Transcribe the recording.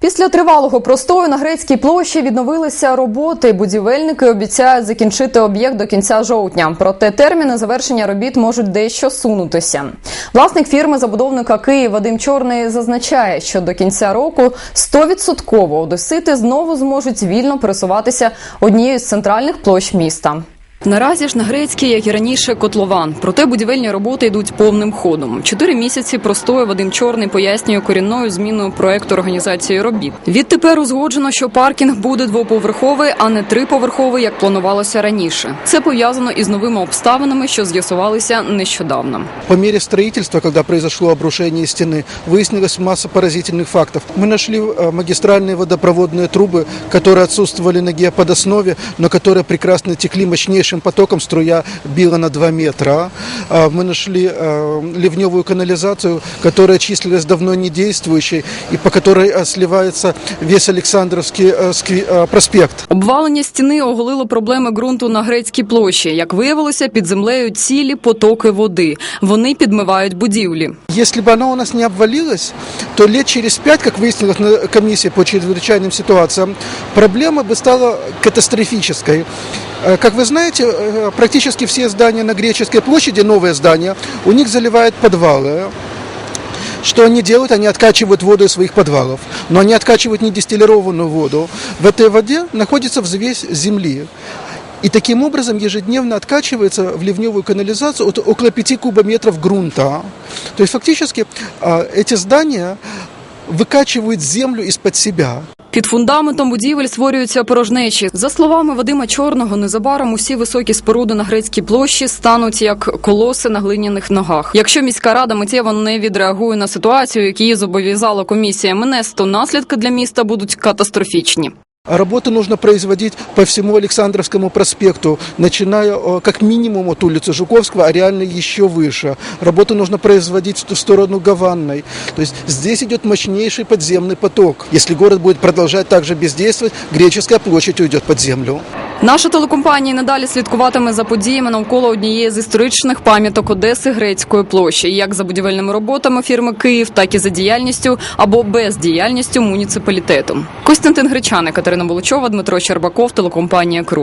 Після тривалого простою на грецькій площі відновилися роботи. Будівельники обіцяють закінчити об'єкт до кінця жовтня. Проте терміни завершення робіт можуть дещо сунутися. Власник фірми забудовника Київ Вадим Чорний зазначає, що до кінця року 100% одесити знову зможуть вільно пересуватися однією з центральних площ міста. Наразі ж на грецькій, як і раніше, котлован. Проте будівельні роботи йдуть повним ходом. Чотири місяці простою Вадим Чорний пояснює корінною зміною проекту організації робіт. Відтепер узгоджено, що паркінг буде двоповерховий, а не триповерховий, як планувалося раніше. Це пов'язано із новими обставинами, що з'ясувалися нещодавно. По мере строительства, когда произошло обрушение стены, выяснилась масса поразительных фактов. Мы нашли э, магистральные водопроводные трубы, которые отсутствовали на геоподоснове, но которые прекрасно текли мощнейшим потоком, струя била на 2 метра. А Мы нашли э, ливневую канализацию, которая числилась давно не действующей и по которой э, сливается весь Александровский э, скве- э, проспект. Обвалення стіни оголило проблеми ґрунту на грецькій площі. Як виявилося, під землею цілі потоки води. Вони підмивають будівлі. Если бы оно у нас не обвалилось, то лет через пять, как выяснилось на комиссии по чрезвычайным ситуациям, проблема бы стала катастрофической. Э, Как вы знаете, э, практически все здания на Греческой площади, новые здания, у них заливают подвалы. Что они делают? Они откачивают воду из своих подвалов. Но они откачивают не дистиллированную воду. В этой воде находится взвесь земли. И таким образом ежедневно откачивается в ливневую канализацию от около 5 кубометров грунта. То есть фактически а, эти здания выкачивают землю из-под себя. Під фундаментом будівель створюються порожнечі. За словами Вадима Чорного, незабаром усі високі споруди на грецькій площі стануть як колоси на глиняних ногах. Якщо міська рада миттєво не відреагує на ситуацію, яку зобов'язала комісія МНС, то наслідки для міста будуть катастрофічні. А работу нужно производить по всему Александровскому проспекту, начиная э, как минимум от улицы Жуковского, а реально еще выше. Работу нужно производить в ту сторону Гаванной. То есть здесь идет мощнейший подземный поток. Если город будет продолжать также бездействовать, Греческая площадь уйдет под землю. Наша телекомпанія надалі слідкуватиме за подіями навколо однієї з історичних пам'яток Одеси грецької площі, як за будівельними роботами фірми Київ, так і за діяльністю або бездіяльністю муніципалітету. Костянтин Гречани, Катерина Волочова, Дмитро Щербаков, телекомпанія Кру.